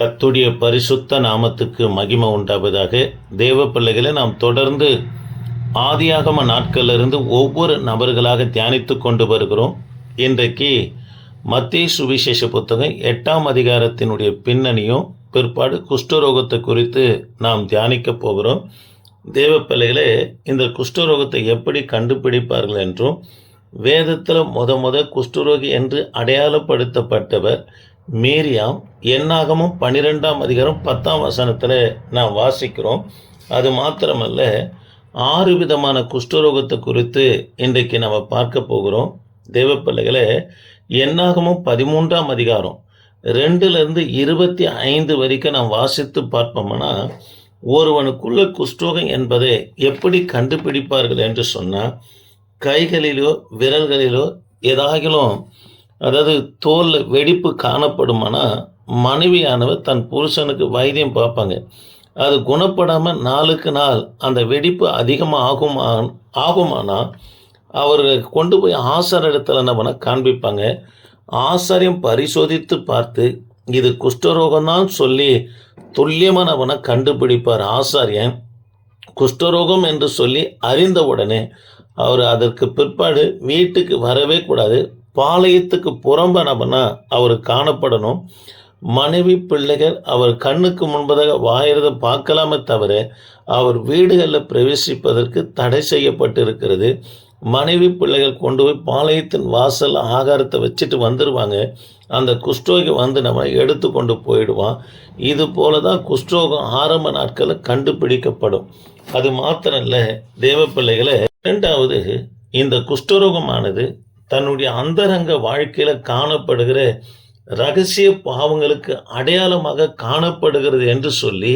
கத்துடைய பரிசுத்த நாமத்துக்கு மகிமை உண்டாவதாக தேவ பிள்ளைகளை நாம் தொடர்ந்து ஆதியாகம நாட்களிலிருந்து ஒவ்வொரு நபர்களாக தியானித்து கொண்டு வருகிறோம். இன்றைக்கு மத்திய சுவிசேஷ புத்தகம் எட்டாம் அதிகாரத்தினுடைய பின்னணியும் பிற்பாடு குஷ்டரோகத்தை குறித்து நாம் தியானிக்க போகிறோம். தேவ பிள்ளைகளே இந்த குஷ்டரோகத்தை எப்படி கண்டுபிடிப்பார்கள் என்றும் வேதத்தில் முத முத குஷ்டரோகி என்று அடையாளப்படுத்தப்பட்டவர் மீரியாம் என்னாகமும் பன்னிரெண்டாம் அதிகாரம் பத்தாம் வசனத்தில் நாம் வாசிக்கிறோம். அது மாத்திரமல்ல ஆறு விதமான குஷ்டரோகத்தை குறித்து இன்றைக்கு நம்ம பார்க்க போகிறோம். தேவப்பிள்ளைகளை என்னாகமும் பதிமூன்றாம் அதிகாரம் ரெண்டுலேருந்து இருபத்தி ஐந்து வரைக்கும் நாம் வாசித்து பார்ப்போம்னா ஒருவனுக்குள்ள குஷ்டரோகம் என்பதை எப்படி கண்டுபிடிப்பார்கள் என்று சொன்னால் கைகளிலோ விரல்களிலோ ஏதாகிலும் அதாவது தோல் வெடிப்பு காணப்படுமானால் மனைவியானவர் தன் புருஷனுக்கு வைத்தியம் பார்ப்பாங்க. அது குணப்படாமல் நாளுக்கு நாள் அந்த வெடிப்பு அதிகமாக ஆகுமா ஆகுமானால் அவர் கொண்டு போய் ஆசார இடத்துல என்ன பண்ண காண்பிப்பாங்க. ஆசாரியம் பரிசோதித்து பார்த்து இது குஷ்டரோகம்தான் சொல்லி துல்லியமாக அவனை கண்டுபிடிப்பார் ஆசாரியன் குஷ்டரோகம் என்று சொல்லி அறிந்த உடனே அவர் அதற்கு பிற்பாடு வீட்டுக்கு வரவே கூடாது. பாளையத்துக்கு புறம்பனவனா அவர் காணப்படணும். மனைவி பிள்ளைகள் அவர் கண்ணுக்கு முன்பதாக வாயிறத பார்க்கலாமே தவிர அவர் வீடுகளில் பிரவேசிப்பதற்கு தடை செய்யப்பட்டிருக்கிறது. மனைவி பிள்ளைகள் கொண்டு போய் பாளையத்தின் வாசல் ஆகாரத்தை வச்சுட்டு வந்துடுவாங்க அந்த குஷ்டோகி வந்து நம்ம எடுத்து கொண்டு போயிடுவான். இது போல தான் குஷ்டரோகம் ஆரம்ப நாட்களில் கண்டுபிடிக்கப்படும். அது மாத்திரம் இல்லை தேவ பிள்ளைகளை. ரெண்டாவது இந்த குஷ்டரோகமானது தன்னுடைய அந்தரங்க வாழ்க்கையில் காணப்படுகிற ரகசிய பாவங்களுக்கு அடையாளமாக காணப்படுகிறது என்று சொல்லி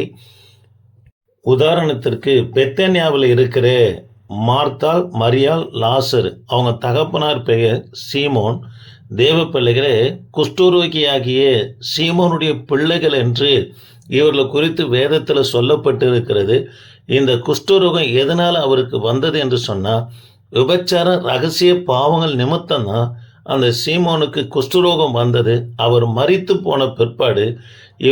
உதாரணத்திற்கு பெத்தன்யாவில் இருக்கிற மார்த்தாள் மரியாள் லாசர் அவங்க தகப்பனார் பெயர் சீமோன் தேவ பிள்ளைகளே குஷ்டரோகியாகிய சீமோனுடைய பிள்ளைகள் என்று இவர்களை குறித்து வேதத்தில் சொல்லப்பட்டிருக்கிறது. இந்த குஷ்டரோகம் எதனால் அவருக்கு வந்தது என்று சொன்னால் விபச்சார ரகசிய பாவங்கள் நிமித்தம்தான் அந்த சீமோனுக்கு குஷ்டரோகம் வந்தது. அவர் மறித்து போன பிற்பாடு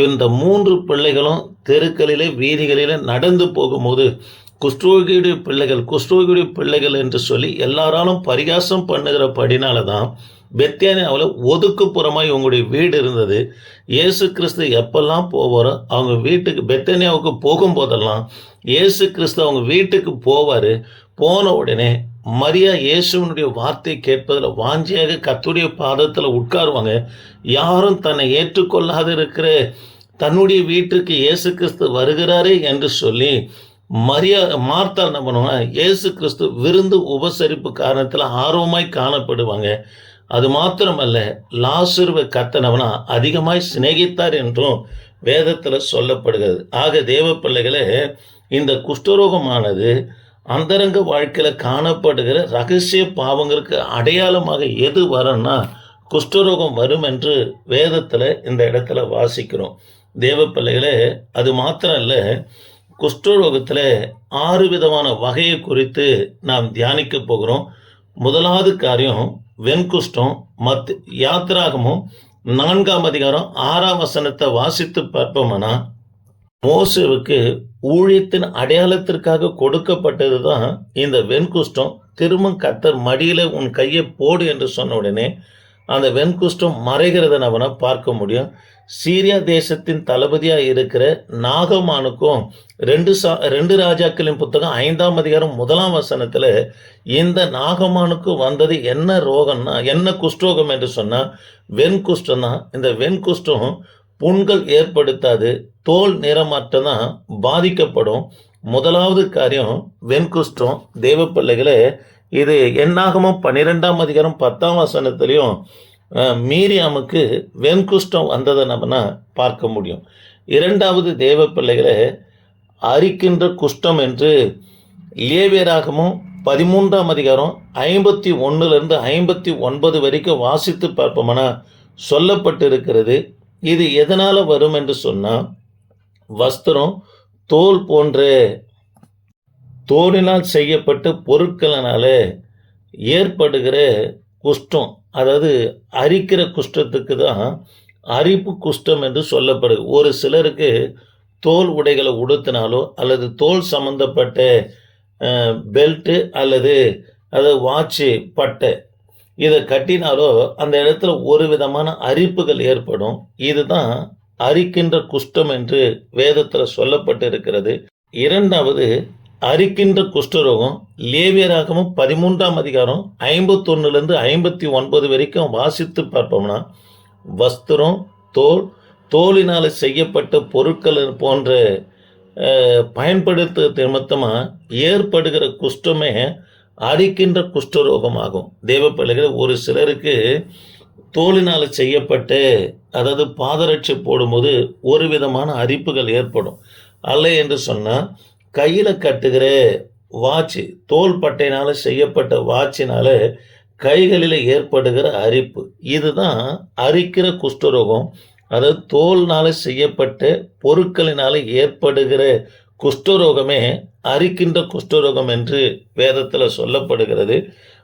இந்த மூன்று பிள்ளைகளும் தெருக்களிலே வீதிகளிலே நடந்து போகும்போது குஷ்டரோகியுடைய பிள்ளைகள் குஷ்டரோகியுடைய பிள்ளைகள் என்று சொல்லி எல்லாராலும் பரிகாசம் பண்ணுகிற படினால தான் பெத்தியானியாவில் ஒதுக்குப்புறமாய் உங்களுடைய வீடு இருந்தது. இயேசு கிறிஸ்து எப்பெல்லாம் போவாரோ அவங்க வீட்டுக்கு பெத்தனியாவுக்கு போகும்போதெல்லாம் இயேசு கிறிஸ்து அவங்க வீட்டுக்கு போவார். போன உடனே மரியா இயேசுவனுடைய வார்த்தை கேட்பதில் வாஞ்சியாக கத்துடைய பாதத்தில் உட்காருவாங்க. யாரும் தன்னை ஏற்றுக்கொள்ளாது இருக்கிற தன்னுடைய வீட்டுக்கு இயேசு கிறிஸ்து வருகிறாரே என்று சொல்லி மரியா மார்த்தா என்ன பண்ணுவாங்க? இயேசு கிறிஸ்து விருந்து உபசரிப்பு காரணத்தில் ஆர்வமாய் காணப்படுவாங்க. அது மாத்திரமல்ல லாசுருவை கத்தனவனா அதிகமாய் சிநேகித்தார் என்றும் வேதத்தில் சொல்லப்படுகிறது. ஆக தேவ பிள்ளைகளே இந்த குஷ்டரோகமானது அந்தரங்க வாழ்க்கையில் காணப்படுகிற ரகசிய பாவங்களுக்கு அடையாளமாக எது வரும்னா குஷ்டரோகம் வரும் என்று வேதத்தில் இந்த இடத்துல வாசிக்கிறோம். தேவ பிள்ளைகளே அது மாத்திரம் இல்லை குஷ்டரோகத்தில் ஆறு விதமான வகையை குறித்து நாம் தியானிக்க போகிறோம். முதலாவது காரியம் வெண்குஷ்டம் மத் யாத்திராகமும் நான்காம் அதிகாரம் ஆறாம் வசனத்தை வாசித்து பார்ப்போம்னா மோசேவுக்கு ஊழியத்தின் அடையாளத்திற்காக கொடுக்கப்பட்டது தான் இந்த வெண்குஷ்டம். திரும்ப கத்தர் மடியில் உன் கையை போடு என்று சொன்ன உடனே அந்த வெண்குஷ்டம் மறைகிறத நம்ம பார்க்க முடியும். சீரியா தேசத்தின் தளபதியாக இருக்கிற நாகமானுக்கும் ரெண்டு சா ரெண்டு ராஜாக்களின் புத்தகம் ஐந்தாம் அதிகாரம் முதலாம் வசனத்தில் இந்த நாகமானுக்கு வந்தது என்ன ரோகம்னா என்ன குஷ்டரோகம் என்று சொன்னால் வெண்குஷ்டம் தான் இந்த வெண்குஷ்டம் புண்கள் ஏற்படுத்தாது தோல் நிறமாற்றம் தான் பாதிக்கப்படும். முதலாவது காரியம் வெண்குஷ்டம் தேவ பிள்ளைகளே இது என்னாகமும் பன்னிரெண்டாம் அதிகாரம் பத்தாம் வசனத்திலையும் மீரியாமுக்கு வெண்குஷ்டம் வந்ததை நம்ம பார்க்க முடியும். இரண்டாவது தேவ பிள்ளைகளை அரிக்கின்ற குஷ்டம் என்று லேவியராகமும் பதிமூன்றாம் அதிகாரம் ஐம்பத்தி ஒன்றுலேருந்து ஐம்பத்தி ஒன்பது வரைக்கும் வாசித்து பார்ப்போம்னா சொல்லப்பட்டிருக்கிறது. இது எதனால் வரும் என்று சொன்னால் வஸ்திரம் தோல் போன்ற தோலினால் செய்யப்பட்ட பொருட்களினால ஏற்படுகிற குஷ்டம் அதாவது அரிக்கிற குஷ்டத்துக்கு தான் அரிப்பு குஷ்டம் என்று சொல்லப்படுது. ஒரு சிலருக்கு தோல் உடைகளை உடுத்தினாலோ அல்லது தோல் சம்பந்தப்பட்ட பெல்ட்டு அல்லது அது வாட்சு பட்டை இதை கட்டினாலோ அந்த இடத்துல ஒரு விதமான அரிப்புகள் ஏற்படும். இதுதான் அரிக்கின்ற குஷ்டம் என்று வேதத்தில் சொல்லப்பட்டு இருக்கிறது இரண்டாவது அரிக்கின்ற குஷ்டரோகம் லேவியராகவும் பதிமூன்றாம் அதிகாரம் ஐம்பத்தொன்னுலேருந்து ஐம்பத்தி ஒன்பது வரைக்கும் வாசித்து பார்ப்போம்னா வஸ்திரம் தோல் தோலினால் செய்யப்பட்ட பொருட்கள் போன்ற பயன்படுத்த நிமித்தமாக ஏற்படுகிற குஷ்டமே அரிக்கின்ற குஷ்டரோகமாகும். தேவ பிள்ளைகள் ஒரு சிலருக்கு தோலினால் செய்யப்பட்டு அதாவது பாதரட்சி போடும்போது ஒரு விதமான அரிப்புகள் ஏற்படும். அல்ல என்று சொன்னால் கையில் கட்டுகிற வாட்ச் தோல் பட்டையினால் செய்யப்பட்ட வாட்சினால் கைகளில் ஏற்படுகிற அரிப்பு. இதுதான் அரிக்கிற குஷ்டரோகம். அதாவது தோல்னால் செய்யப்பட்ட பொருட்களினால் ஏற்படுகிற குஷ்டரோகமே அரிக்கின்ற குஷ்டரோகம் என்று வேதத்தில் சொல்லப்படுகிறது.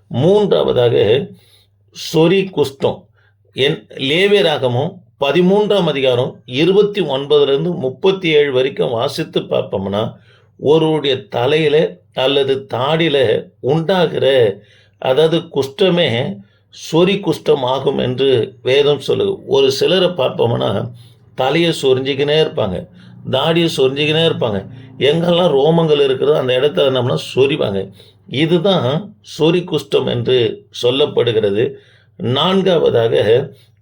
மூன்றாவதாக சொரி குஷ்டம். என் லேவியராகமும் பதிமூன்றாம் அதிகாரம் இருபத்தி ஒன்பதுலேருந்து முப்பத்தி ஏழு வரைக்கும் வாசித்து பார்ப்போம்னா ஒருவருடைய தலையில் அல்லது தாடியில் உண்டாகிற அதாவது குஷ்டமே சொறி குஷ்டம் ஆகும் என்று வேதம் சொல்லுது. ஒரு சிலரை பார்ப்போம்னா தலையை சொரிஞ்சிக்கினே இருப்பாங்க தாடியை சொரிஞ்சிக்கினே இருப்பாங்க. எங்கெல்லாம் ரோமங்கள் இருக்கிறதோ அந்த இடத்துல என்னம்னா சொரிவாங்க இதுதான் சொரி குஷ்டம் என்று சொல்லப்படுகிறது. நான்காவதாக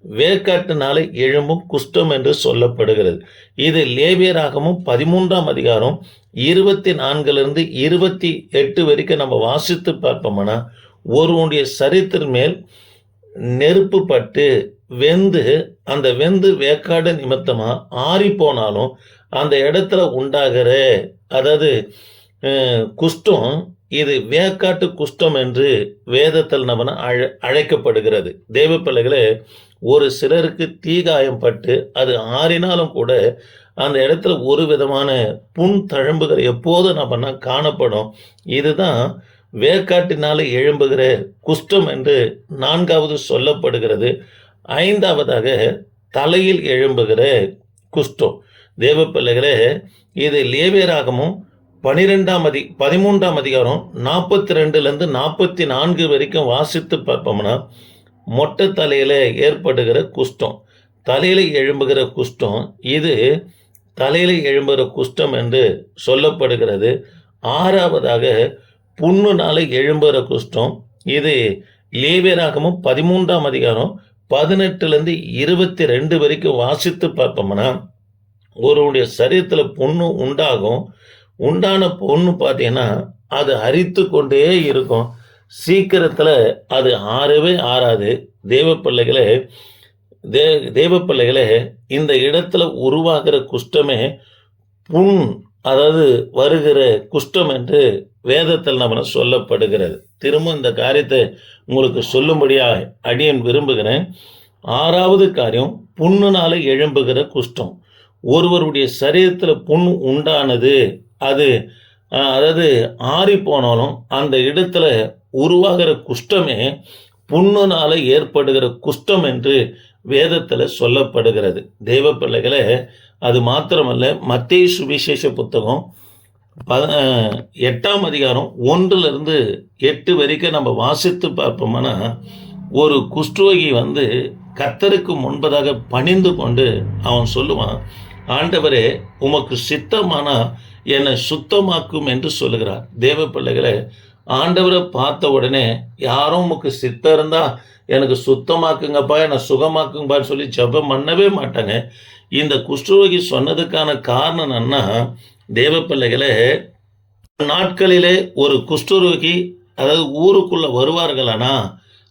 வேர்க்காட்டுனாலே எழும்பும் குஷ்டம் என்று சொல்லப்படுகிறது. இது லேவியராகவும் பதிமூன்றாம் அதிகாரம் இருபத்தி நான்குலேருந்து இருபத்தி எட்டு வரைக்கும் நம்ம வாசித்து பார்ப்போம்னா ஒருவனுடைய சரித்தின் மேல் நெருப்பு பட்டு வெந்து அந்த வெந்து வேக்காடு நிமித்தமாக ஆறி போனாலும் அந்த இடத்துல உண்டாகிற அதாவது குஷ்டம் இது வேக்காட்டு குஷ்டம் என்று வேதத்தில் நம்ம அழ அழைக்கப்படுகிறது. தேவ பிள்ளைகளே ஒரு சிலருக்கு தீகாயம் பட்டு அது ஆறினாலும் கூட அந்த இடத்துல ஒரு விதமான புண் தழும்புகள் எப்போதும் நம்ம காணப்படும். இதுதான் வேக்காட்டினால எழும்புகிற குஷ்டம் என்று நான்காவது சொல்லப்படுகிறது. ஐந்தாவதாக தலையில் எழும்புகிற குஷ்டம். தேவ பிள்ளைகளே இது லேவியராகமும் பனிரெண்டாம் அதி பதிமூன்றாம் அதிகாரம் நாற்பத்தி ரெண்டுலேருந்து நாற்பத்தி நான்கு வரைக்கும் வாசித்து பார்ப்போம்னா மொட்டை தலையில் ஏற்படுகிற குஷ்டம் தலையில் எழும்புகிற குஷ்டம் இது தலையில் எழும்புகிற குஷ்டம் என்று சொல்லப்படுகிறது. ஆறாவதாக புண்ணுனால எழும்புகிற குஷ்டம் இது லேவியராகமும் பதிமூன்றாம் அதிகாரம் பதினெட்டுலேருந்து இருபத்தி ரெண்டு வரைக்கும் வாசித்து பார்ப்போம்னா ஒருவனுடைய சரீரத்தில் பொண்ணு உண்டாகும். உண்டான பொண்ணு பார்த்தீங்கன்னா அது அரித்து கொண்டே இருக்கும். சீக்கிரத்தில் அது ஆறவே ஆறாது. தேவ பிள்ளைகளே தே தேவ பிள்ளைகளே இந்த இடத்துல உருவாகிற குஷ்டமே புண் அதாவது வருகிற குஷ்டம் என்று வேதத்தில் நம்ம சொல்லப்படுகிறது. திரும்ப இந்த காரியத்தை உங்களுக்கு சொல்லும்படியாக அடியன் விரும்புகிறேன். ஆறாவது காரியம் புண்ணுனால எழும்புகிற குஷ்டம். ஒருவருடைய சரீரத்தில் புண் உண்டானது அது அதாவது ஆறி போனாலும் அந்த இடத்துல உருவாகிற குஷ்டமே புண்ணுனால ஏற்படுகிற குஷ்டம் என்று வேதத்தில் சொல்லப்படுகிறது. தெய்வ பிள்ளைகளை அது மாத்திரமல்ல மத்திய சுவிசேஷ புத்தகம் ப எட்டாம் அதிகாரம் ஒன்றுலேருந்து எட்டு வரைக்கும் நம்ம வாசித்து பார்ப்போம்னா ஒரு குஷ்டரோகி வந்து கத்தருக்கு முன்பதாக பணிந்து கொண்டு அவன் சொல்லுவான் ஆண்டவரே உமக்கு சித்தமானா என்னை சுத்தமாக்கும் என்று சொல்லுகிறார். தேவ பிள்ளைகளை ஆண்டவரை பார்த்த உடனே யாரும் உமக்கு சித்தம் இருந்தால் எனக்கு சுத்தமாக்குங்கப்பா என்னை சுகமாக்குங்கப்பான்னு சொல்லி ஜெபம் பண்ணவே மாட்டாங்க. இந்த குஷ்டரோகி சொன்னதுக்கான காரணம் என்னன்னா தேவ பிள்ளைகளே நாட்களிலே ஒரு குஷ்டரோகி அதாவது ஊருக்குள்ளே வருவார்களானா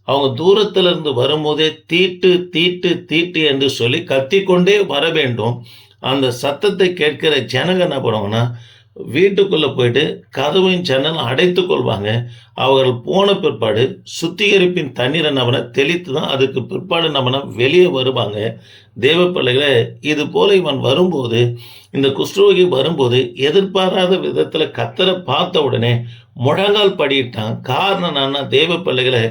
அவங்க தூரத்திலிருந்து வரும்போதே தீட்டு தீட்டு தீட்டு என்று சொல்லி கத்திக்கொண்டே வர வேண்டும். அந்த சத்தத்தை கேட்கிற ஜனங்க என்ன பண்ணுவாங்கன்னா வீட்டுக்குள்ளே போயிட்டு கதவையும் ஜன்னலும் அடைத்து கொள்வாங்க. அவர்கள் போன பிற்பாடு சுத்திகரிப்பின் தண்ணீரை நம்மனை தெளித்து தான் அதுக்கு பிற்பாடு நம்மனை வெளியே வருவாங்க. தேவ பிள்ளைகளை இது போல இவன் வரும்போது இந்த குஷ்ரோகி வரும்போது எதிர்பாராத விதத்தில் கத்தரை பார்த்த உடனே முழங்கால் படியிட்டான். காரணம் என்னன்னா தேவ பிள்ளைகளை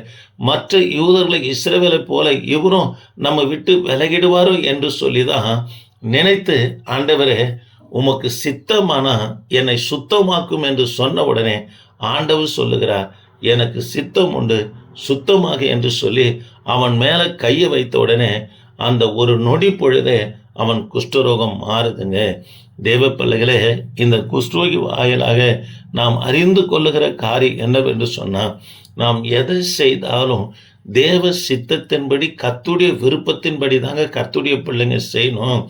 மற்ற யூதர்களை இஸ்ரவேலை போல இவரும் நம்ம விட்டு விலகிடுவாரோ என்று சொல்லி தான் நினைத்து ஆண்டவரே உமக்கு சித்தமானா என்னை சுத்தமாக்கும் என்று சொன்ன உடனே ஆண்டவர் சொல்லுகிறார் எனக்கு சித்தம் உண்டு சுத்தமாக என்று சொல்லி அவன் மேலே கையை வைத்த உடனே அந்த ஒரு நொடி பொழுதே அவன் குஷ்டரோகம் மாறுதுங்க. தேவ பிள்ளைகளே இந்த குஷ்டரோகி வாயிலாக நாம் அறிந்து கொள்ளுகிற காரியம் என்னவென்று சொன்னால் நாம் எதை செய்தாலும் தேவ சித்தத்தின்படி கத்துடைய விருப்பத்தின்படி தாங்க கத்துடைய பிள்ளைங்க செய்யணும்.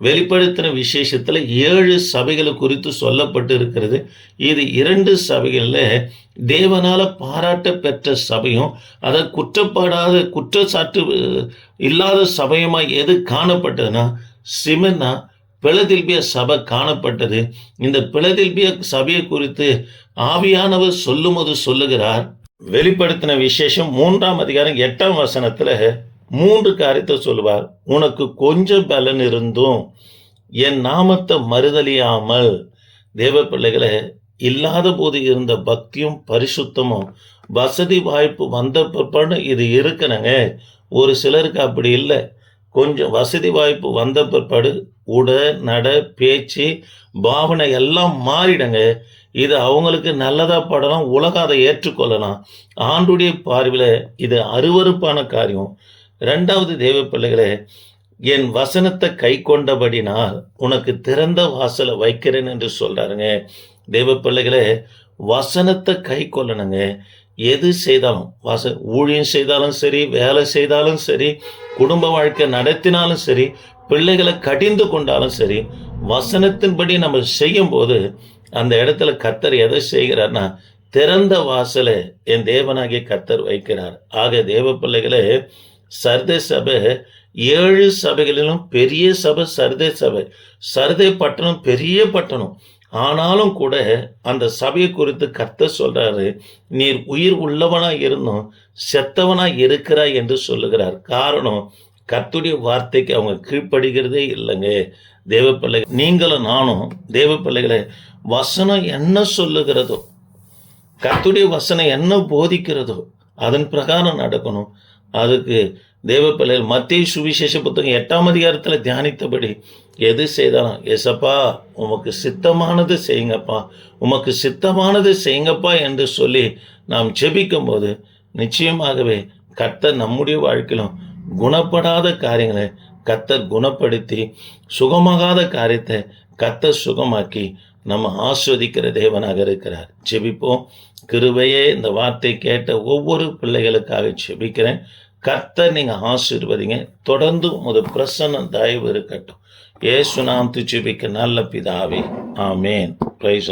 வெளிப்படுத்தின விசேஷத்தில் ஏழு சபைகளை குறித்து சொல்லப்பட்டு இருக்கிறது இது இரண்டு சபைகளில் தேவனால் பாராட்ட பெற்ற சபையும் அதை குற்றப்பாடாத குற்றச்சாட்டு இல்லாத சபையுமாக எது காணப்பட்டதுன்னா சிமென்னா பிளதில்பிய சபை காணப்பட்டது. இந்த பிளதில்பிய சபையை குறித்து ஆவியானவர் சொல்லும்போது சொல்லுகிறார் வெளிப்படுத்தின விசேஷம் மூன்றாம் அதிகாரம் எட்டாம் வசனத்தில் மூன்று காரியத்தை சொல்லுவார். உனக்கு கொஞ்சம் பலன் இருந்தும் என் நாமத்தை மறுதலியாமல். தேவ பிள்ளைகளை இல்லாத போது இருந்த பக்தியும் பரிசுத்தமும் வசதி வாய்ப்பு வந்த பிற்பாடு இது இருக்கணுங்க. ஒரு சிலருக்கு அப்படி இல்லை. கொஞ்சம் வசதி வாய்ப்பு வந்த பிற்பாடு உட நட பேச்சு பாவனை எல்லாம் மாறிடுங்க. இது அவங்களுக்கு நல்லதாக படலாம் உலகம் அதை ஏற்றுக்கொள்ளலாம். ஆண்டுடைய பார்வையில் இது அருவறுப்பான காரியம். ரெண்டாவது தேவ பிள்ளைகளே என் வசனத்தை கை கொண்டபடினால் உனக்கு திறந்த வாசலை வைக்கிறேன் என்று சொல்கிறாருங்க தேவ பிள்ளைகளே வசனத்தை கை கொள்ளணுங்க. எது செய்தாலும் வச ஊழியம் செய்தாலும் சரி வேலை செய்தாலும் சரி குடும்ப வாழ்க்கை நடத்தினாலும் சரி பிள்ளைகளை கடிந்து கொண்டாலும் சரி வசனத்தின்படி நம்ம செய்யும்போது அந்த இடத்துல கத்தர் எதை செய்கிறார்னா திறந்த வாசலை என் தேவனாகிய கத்தர் வைக்கிறார். ஆக தேவ பிள்ளைகளே சர்தே சபை ஏழு சபைகளிலும் பெரிய சபை சர்தே சபை. சர்தே பட்டணம் பெரிய பட்டணம். ஆனாலும் கூட அந்த சபையை குறித்து கத்த சொல்றாரு நீர் உயிர் உள்ளவனா இருந்தும் செத்தவனா இருக்கிறாய் என்று சொல்லுகிறார். காரணம் கத்துடைய வார்த்தைக்கு அவங்க கீழ்ப்படுகிறதே இல்லைங்க. தேவ நீங்களும் நானும் தேவ பிள்ளைகளை வசனம் என்ன சொல்லுகிறதோ கத்துடைய வசனம் என்ன போதிக்கிறதோ அதன் பிரகாரம் நடக்கணும். அதுக்கு தேவ பிள்ளைகள் மத்திய சுவிசேஷ புத்தகம் எட்டாம் அதிகாரத்தில் தியானித்தபடி எது செய்தாலும் எசப்பா உமக்கு சித்தமானது செய்யுங்கப்பா உமக்கு சித்தமானது செய்யுங்கப்பா என்று சொல்லி நாம் ஜெபிக்கும் போது நிச்சயமாகவே கர்த்தர் நம்முடைய வாழ்க்கையிலும் குணப்படாத காரியங்களை கத்தர் குணப்படுத்தி சுகமாகாத காரியத்தை கத்தர் சுகமாக்கி நம்ம ஆஸ்வதிக்கிற தேவனாக இருக்கிறார். ஜெபிப்போம். கிருபையே இந்த வார்த்தை கேட்ட ஒவ்வொரு பிள்ளைகளுக்காக ஜெபிக்கிறேன். கர்த்தர் நீங்கள் ஆசீர்வதிங்க. தொடர்ந்து உமது பிரசன்ன தயவு இருக்கட்டும். ஏசு நாம் துச்சிபிக்க நல்ல பிதாவே. ஆமேன். பிரைஸ்